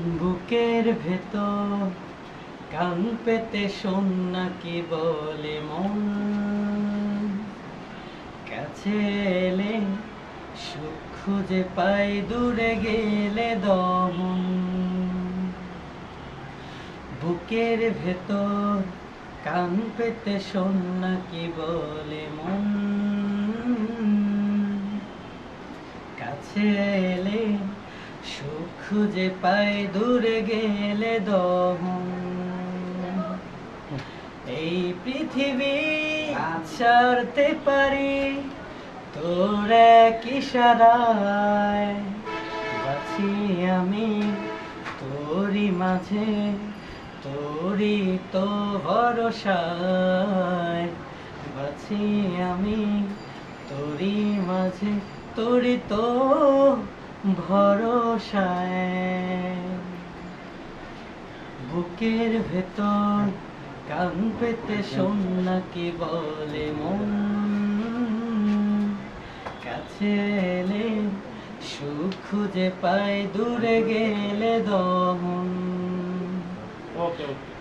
বুকের ভেতর কান পেতে শোন না কি বলে মন। কাছে এলে সুখ খুঁজে পাই, দূরে গেলে দমন। বুকের ভেতর কান পেতে শোন না কি বলে মন। কাছে এলে সুখ খুঁজে পাই দূরে গেলে দহন এই পৃথিবী ছাড়তে পারি তোর এক ইশারায়। বাছি আমি তোরি মাঝে, তোরই তো ভরসায়। বাছি আমি তোরি মাঝে, তোরই তো ভরসায়। বুকের ভেতর কান পেতে শোন না কি বলে মন। কাছে এলে সুখ খুঁজে পাই দূরে গেলে দমন। ওকে ওকে।